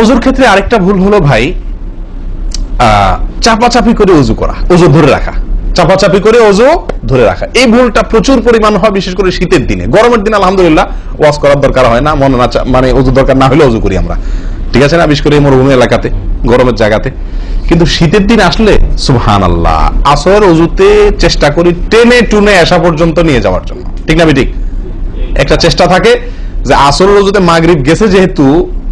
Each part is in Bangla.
অজুর ক্ষেত্রে আরেকটা ভুল হলো ভাই চাপাচাপি করে অজু করা অজু ধরে রাখা। চাপাচাপি করে অজু ধরে রাখা। এই ভুলটা প্রচুর পরিমাণ হয়, বিশেষ করে শীতের দিনে। গরমের দিনে আলহামদুলিল্লাহ ওয়াশ করার দরকার হয় না, মনে না মানে অজু দরকার না হলে অজু করি আমরা। ঠিক আছে না? বিশেষ করে মরুভূমি এলাকাতে, গরমের জায়গাতে। কিন্তু শীতের দিন আসলে সুবহান আল্লাহ আসরের অজুতে চেষ্টা করি টেনে টুনে আসা পর্যন্ত নিয়ে যাওয়ার জন্য। ঠিক না ঠিক একটা চেষ্টা থাকে যে আসর অজুতে মাগরিব গেছে যেহেতু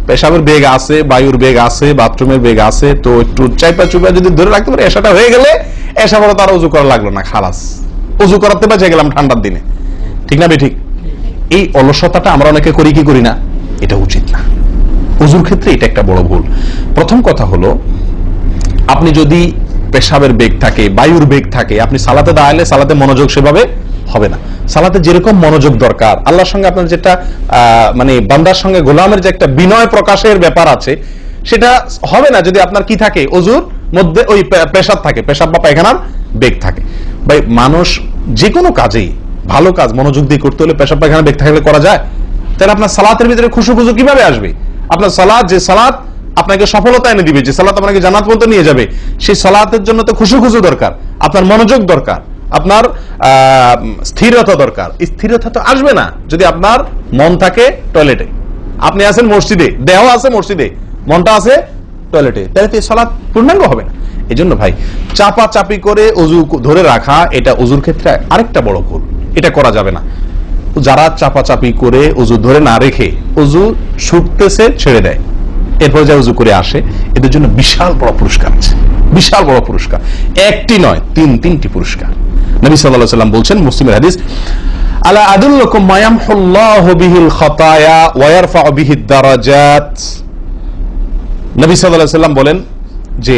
পেশাবের বেগ আছে, বায়ুর বেগ আছে, বাথরুমের বেগ আছে, তো একটু চাইপা চুপা যদি ধরে রাখতে পারে, এসাটা হয়ে গেলে এসা বড় তার অজু করা লাগল না, খালাস। অজু করাতে বাঁচে গেলাম ঠান্ডার দিনে। ঠিক না ঠিক? এই অলসতাটা আমরা অনেকে করি কি করি না? এটা উচিত না। উজুর ক্ষেত্রে এটা একটা বড় ভুল। প্রথম কথা হলো, আপনি যদি পেশাবের বেগ থাকে, বায়ুর বেগ থাকে, আপনি সালাতে দাঁড়ালে সালাতে মনোযোগ সেভাবে হবে না। সালাতে যেরকম মনোযোগ দরকার, আল্লাহর সঙ্গে আপনার যেটা মানে বান্দার সঙ্গে গোলামের যে একটা বিনয় প্রকাশের ব্যাপার আছে, সেটা হবে না যদি আপনার কি থাকে? অজুর মধ্যে ওই পেশাব থাকে, পেশাব বা পায়খানার বেগ থাকে। ভাই, মানুষ যে কোনো কাজেই, ভালো কাজ, মনোযোগ দিয়ে করতে হলে পেশাব পায়খানা বেগ থাকলে করা যায়। তাহলে আপনার সালাতের ভিতরে খুশু খুশু কীভাবে আসবে? আপনার সালাদ যে সালাদ আপনাকে সফলতা এনে দিবে, যে সালাত আপনাকে জানাত পর্যন্ত নিয়ে যাবে, সেই সালাতের জন্য তো খুশু খুশু দরকার, আপনার মনোযোগ দরকার। আপনার স্থিরতা দরকার। স্থিরতা তো আসবে না যদি আপনার মন থাকে টয়লেটে আপনি আছেন মসজিদে, দেহ আছে মসজিদে, মনটা আছে টয়লেটে তাহলে তো সালাত পূর্ণাঙ্গ হবে না। এই জন্য ভাই চাপা চাপি করে অজু ধরে রাখা, এটা অজুর ক্ষেত্রে আরেকটা বড় ভুল। এটা করা যাবে না। যারা চাপাচাপি করে অজু ধরে না রেখে অজু ছুটতেছে, ছেড়ে দেয়। এরপর যা উজু করে আসে, এদের জন্য বিশাল বড় পুরস্কার আছে। বিশাল বড় পুরস্কার। একটি নয়, তিন তিনটি পুরস্কার। নবী আলাইহি সাল্লাম বলছেন, মুসলিমের হাদিস, আলা বিহিল খাতায়া দারাজাত নবী আলাইহি সাল্লাম বলেন যে,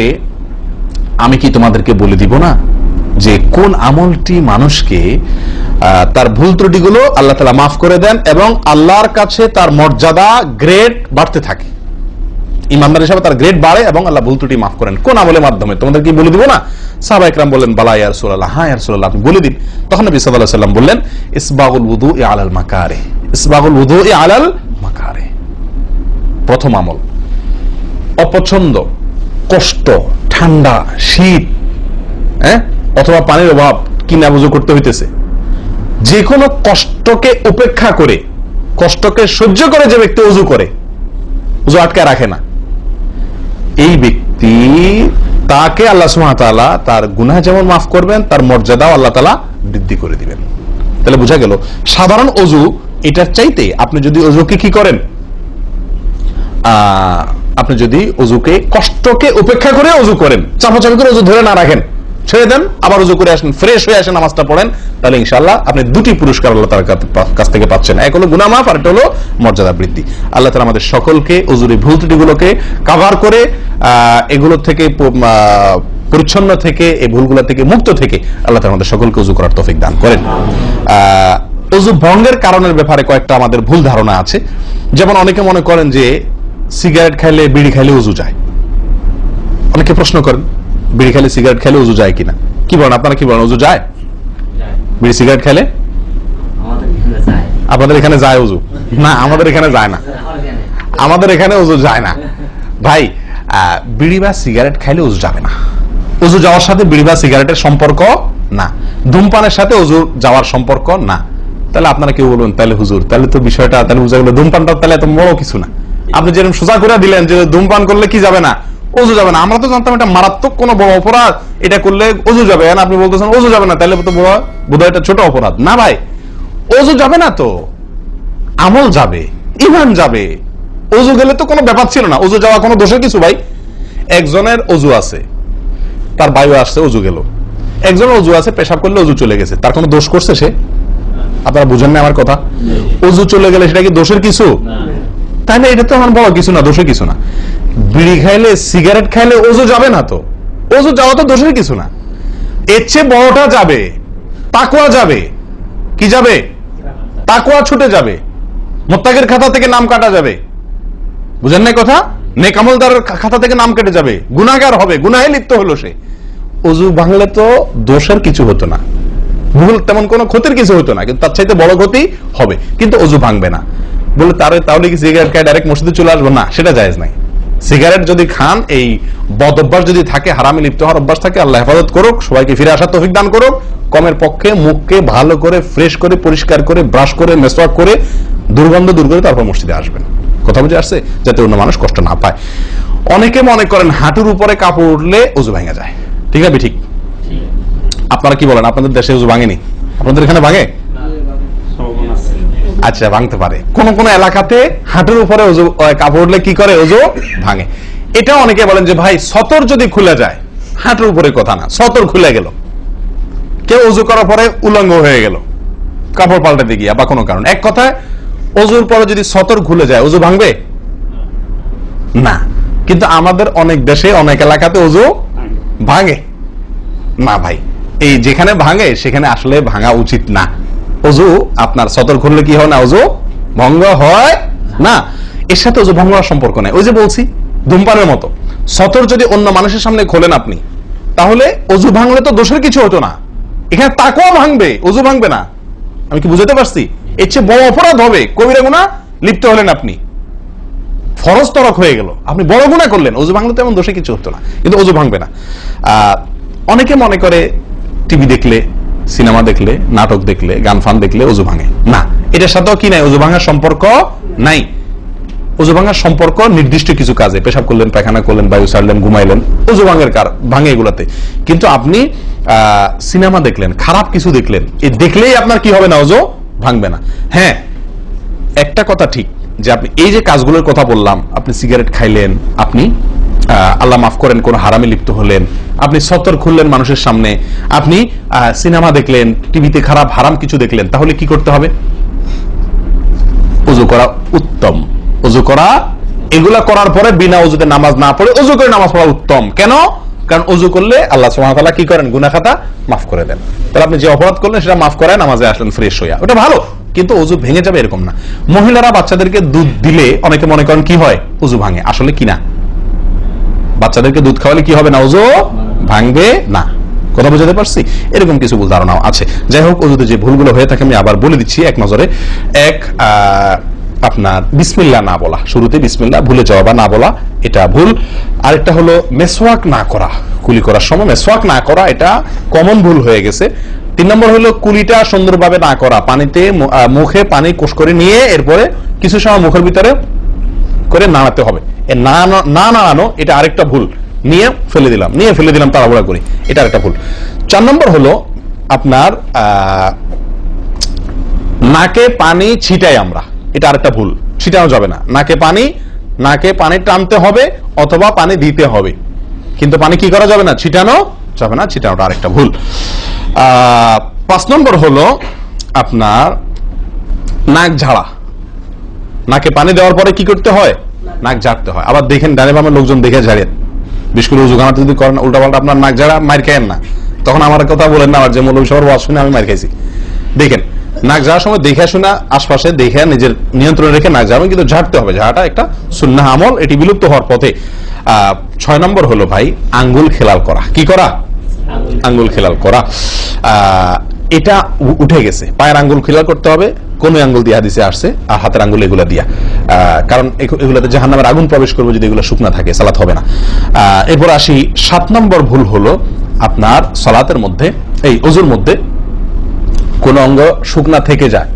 আমি কি তোমাদেরকে বলে দিব না যে কোন আমলটি মানুষকে তার ভুল ত্রুটিগুলো আল্লাহ তালা মাফ করে দেন এবং আল্লাহর কাছে তার মর্যাদা, গ্রেড বাড়তে থাকে? ইমানদার হিসাবে তার গ্রেড বাড়ে এবং আল্লাহ ভুল ত্রুটি মাফ করেন। কোন আমলের মাধ্যমে? তোমাদের কি বলে দিব না? বললেন, বালা ইয়ার সোল্লাহ হ্যাঁ ইয়ার সোল্লাহ আপনি বলে দিন। তখন নবী সাল্লাহ সাল্লাম বললেন, ইসবাগুল উদু আলাল মাকারে। ইসবাগুল উদু আলাল মাকারে। প্রথম আমল। অপছন্দ, কষ্ট, ঠান্ডা, শীত হ্যাঁ? অথবা পানির অভাব, কিনা বুঝো করতে হইতেছে। যে কোনো কষ্টকে উপেক্ষা করে, কষ্টকে সহ্য করে যে ব্যক্তি উজু করে, উজু আটকায় রাখে না। এই ব্যক্তি তাকে আল্লাহ সুহামতাল্লাহ তার গুনাহ যেমন মাফ করবেন, তার মর্যাদাও আল্লাহ তালা বৃদ্ধি করে দিবেন। তাহলে বোঝা গেল, সাধারণ অজু এটার চাইতে আপনি যদি অজুকে কি করেন? আপনি যদি অজুকে কষ্টকে উপেক্ষা করে অজু করেন, চাপাচাপি করে অজু ধরে না রাখেন ছেড়ে দেন, আবার অজু করে আসেন ফ্রেশ হয়ে আসেন, নামাজটা পড়েন, তাহলে ইনশাআল্লাহ আপনি দুটি পুরস্কার আল্লাহ তার কাছ থেকে পাচ্ছেন। এক হলো গুনামাফ আর একটা হলো মর্যাদা বৃদ্ধি। আল্লাহ তালা আমাদের সকলকে অজুরি ভুল ত্রুটিগুলোকে কাভার করে এগুলো থেকে পরিচ্ছন্ন থেকে, এই ভুলগুলো থেকে মুক্ত থেকে আল্লাহ তালা আমাদের সকলকে উজু করার তৌফিক দান করেন। অজু ভঙ্গের কারণের ব্যাপারে কয়েকটা আমাদের ভুল ধারণা আছে। যেমন অনেকে মনে করেন যে সিগারেট খাইলে, বিড়ি খাইলে উজু যায়। অনেকে প্রশ্ন করেন বিড়ি খাইলে সিগারেট খাইলে উজু যায় কিনা? কি বলেন আপনারা কি বলেন? উজু যায়? বিড়ি সিগারেট খাইলে? আমাদের এখানে যায়। আপনাদের এখানে যায় উজু? না আমাদের এখানে যায় না। আমাদের এখানে উজু যায় না। ভাই বিড়ি বা সিগারেট খাইলে উজু যাবে না। উজু যাওয়ার সাথে বিড়ি বা সিগারেটের সম্পর্ক না। ধূমপানের সাথে উজু যাওয়ার সম্পর্ক না। তাহলে আপনারা কেউ বলবেন তাহলে হুজুর তাহলে তো বিষয়টা তাহলে বুঝা গেল ধূমপানটা তাহলে এত বড় কিছু না। আপনি যেরকম সোজা করে দিলেন যে ধূমপান করলে কি যাবে না? অজু যাবে না। আমরা তো জানতাম এটা মারাত্মক কোনো বড় অপরাধ। এটা করলে অজু যাবে। আপনি বলতেছেন অজু যাবে না। তাহলে তো বড় বোধহয় এটা ছোট অপরাধ। না ভাই অজু যাবে না তো। আমল যাবে ইমান যাবে। অজু গেলে তো কোনো ব্যাপার ছিল না। অজু যাওয়া কোনো দোষের কিছু ভাই। একজনের অজু আছে তার বায়ু আসছে অজু গেল। একজনের অজু আছে পেশাব করলে অজু চলে গেছে। তার কোনো দোষ করছে সে? আপনারা বুঝেন না আমার কথা? অজু চলে গেলে সেটা কি দোষের কিছু? তাহলে এটা তো আমার বড় কিছু না, দোষের কিছু না। বিড়ি খাইলে, সিগারেট খাইলে অজু যাবে না তো। অজু যাওয়া তো দোষের কিছু না। এর চেয়ে বড়টা যাবে তাকুয়া যাবে। কি যাবে? তাকুয়া ছুটে যাবে। মোত্তাকের খাতা থেকে নাম কাটা যাবে। বুঝেন না কথা? নেকামলদারের খাতা থেকে নাম কেটে যাবে। গুনাহগার হবে, গুনাহে লিপ্ত হলো সে। অজু ভাঙলে তো দোষের কিছু হতো না। ভুল তেমন কোনো ক্ষতির কিছু হতো না, কিন্তু তার চাইতে বড় ক্ষতি হবে। কিন্তু অজু ভাঙবে না। বলে তার তাহলে কি সিগারেট খায়? ডাইরেক্ট মসজিদে চলে আসব? না সেটা জায়েজ নাই। সিগারেট যদি খান এই বদ অভ্যাস যদি থাকে হারামে লিপ্ত হওয়ার অভ্যাস থাকে আল্লাহ হেফাজত করুক সবাইকে ফিরে আসার তৌফিক দান করুক। কমের পক্ষে মুখকে ভালো করে ফ্রেশ করে পরিষ্কার করে ব্রাশ করে মেসওয়াক করে দুর্গন্ধ দূর করে তারপর মসজিদে আসবেন। কথা বুঝে আসছে? যাতে অন্য মানুষ কষ্ট না পায়। অনেকে মনে করেন হাঁটুর উপরে কাপড় উঠলে উজু ভেঙে যায়। ঠিক আছে ঠিক। আপনারা কি বলেন? আপনাদের দেশে উজু ভাঙেনি? আপনাদের এখানে ভাঙে? আচ্ছা ভাঙতে পারে। কোন কোন এলাকাতে হাঁটুর উপরে ওজু কাপড় উঠলে কি করে ওজু? ভাঙে। এটা অনেকে বলেন যে, ভাই, সতর যদি খুলে যায়, হাঁটুর উপরে কথা না, সতর খুলে গেল। কেউ ওজু করার পরে উলঙ্গ হয়ে গেল, কাপড় পাল্টাতে গিয়া, বা কোনো কারণ। এক কথায়, ওজুর পরে যদি সতর খুলে যায়, ওজু ভাঙবে? না। কিন্তু আমাদের অনেক দেশে, অনেক এলাকাতে ওজু ভাঙে। না, ভাই, এই যেখানে ভাঙে, সেখানে আসলে ভাঙা উচিত না। অজু, আপনার সতর করলে কি হয় না অজু? ভঙ্গ হয় না। এর সাথে অজু ভঙ্গ হওয়ার সম্পর্ক নেই। ওই যে বলছি, ধূমপানের মতো। সতর যদি অন্য মানুষের সামনে খোলেন আপনি, তাহলে অজু ভাঙলে তো দোষের কিছু হতো না। এখানে তাকেও ভাঙবে, অজু ভাঙবে না। আমি কি বুঝাতে পারছি? এর চেয়ে বড় অপরাধ হবে। কবিরা গুণা, লিপ্ত হলেন আপনি। ফরজ তরক হয়ে গেল। আপনি বড় গুণা করলেন। অজু ভাঙলে তেমন দোষে কিছু হতো না। কিন্তু অজু ভাঙবে না। অনেকে মনে করে টিভি দেখলে সিনেমা দেখলে, নাটক দেখলে, গান ফান দেখলে অজু ভাঙে। না, এটার সাথেও কি নাই? অজু ভাঙার সম্পর্ক নাই। অজু ভাঙার সম্পর্ক নির্দিষ্ট কিছু কাজে। পেশাব করলেন, পায়খানা করলেন, বায়ু ছাড়লেন, ঘুমাইলেন অজু ভাঙের কার ভাঙে এগুলাতে। কিন্তু আপনি সিনেমা দেখলেন, খারাপ কিছু দেখলেন এই দেখলেই আপনার কি হবে না? অজু ভাঙবে না। হ্যাঁ একটা কথা ঠিক, যে আপনি এই যে কাজগুলোর কথা বললাম, আপনি সিগারেট খাইলেন, আপনি আল্লাহ মাফ করেন, কোন হারামে লিপ্ত হলেন। আপনি সতর খুললেন মানুষের সামনে। আপনি সিনেমা দেখলেন, টিভিতে খারাপ, হারাম কিছু দেখলেন, তাহলে কি করতে হবে? উজু করা উত্তম। উজু করা, এগুলা করার পরে বিনা উজুতে নামাজ না পড়ে উজু করে নামাজ পড়া উত্তম। কেন? কারণ উজু করলে আল্লাহ তাআলা কি করেন? গুনাহ খাতা মাফ করে দেন। তাহলে আপনি যে অপরাধ করলেন, সেটা মাফ করায় নামাজে আসলেন ফ্রেশ হইয়া। ওটা ভালো, কিন্তু উজু ভেঙে যাবে এরকম না। মহিলারা বাচ্চাদেরকে দুধ দিলে অনেকে মনে করেন, কি হয়? উজু ভাঙে। আসলে কি না? বাচ্চাদেরকে দুধ খাওয়ালে কি হবে? না ওজো ভাঙবে? না। কথা বোঝাতে পারছি? এরকম কিছু ভুল ধারণাও আছে। যাই হোক উজুতে যে ভুলগুলো হয়ে থাকে, আমি আবার বলে দিচ্ছি এক নজরে। এক আপনার বিসমিল্লা না বলা। শুরুতে বিসমিল্লা, ভুলে যাওয়া বা না বলা, এটা ভুল। আরেকটা হলো মেসওয়াক না করা। কুলি করার সময় মেসওয়াক না করা, এটা কমন ভুল হয়ে গেছে। তিন নম্বর হলো কুলিটা সুন্দরভাবে না করা। পানিতে মুখে পানি কোষ করে নিয়ে এরপরে কিছু সময় মুখের ভিতরে করে নাড়াতে হবে। না, না- না নাড়ানো এটা আরেকটা ভুল। নিয়ে ফেলে দিলাম, নিয়ে ফেলে দিলাম, তাড়াহুড়া করে। এটা আরেকটা ভুল। চার নম্বর হলো আপনার নাকে পানি ছিটাই আমরা। এটা আরেকটা ভুল। ছিটানো যাবে না। নাকে পানি নাকে পানি টানতে হবে অথবা পানি দিতে হবে। কিন্তু পানি কি করা যাবে না? ছিটানো যাবে না। ছিটানোটা আরেকটা ভুল। পাঁচ নম্বর হলো আপনার নাক ঝাড়া। নাকে পানি দেওয়ার পরে কি করতে হয়? নাক ঝাড়তে হয়। আবার দেখেন, ডানে বামে লোকজন দেখে ঝাড়েন বিশেষ করে উজু খানাতে যদি করেন উল্টা পাল্টা আপনার নাক ঝাড়া, মার খায়েন না। তখন আমার কথা বলেন না আমার যে মৌলভী সবার ওয়াজ শুনে আমি মার খাইছি। দেখেন, নাক ঝাড়ার সময় দেখে শোনা আশপাশে দেখে নিজের নিয়ন্ত্রণে রেখে নাক ঝাড়াবেন কিন্তু ঝাড়তে হবে। ঝাড়াটা একটা সুন্নাহ আমল, এটি বিলুপ্ত হওয়ার পথে। ছয় নম্বর হলো ভাই, আঙ্গুল খেলাল করা। কি করা? আঙ্গুল খেলাল করা। এটা উঠে গেছে। পায়ের আঙ্গুল খেলাল করতে হবে কোন আঙ্গুল দিয়ে হাদিসে আসছে, আর হাতের আঙ্গুল এগুলা দিয়া। কারণ এগু- এগুলাতে জাহান্নামের আগুন প্রবেশ করবে যদি এগুলো শুকনা থাকে, সালাত হবে না। এরপর আসি, সাত নম্বর ভুল হলো আপনার সালাতের মধ্যে, এই অজুর মধ্যে কোন অঙ্গ শুকনা থেকে যায়।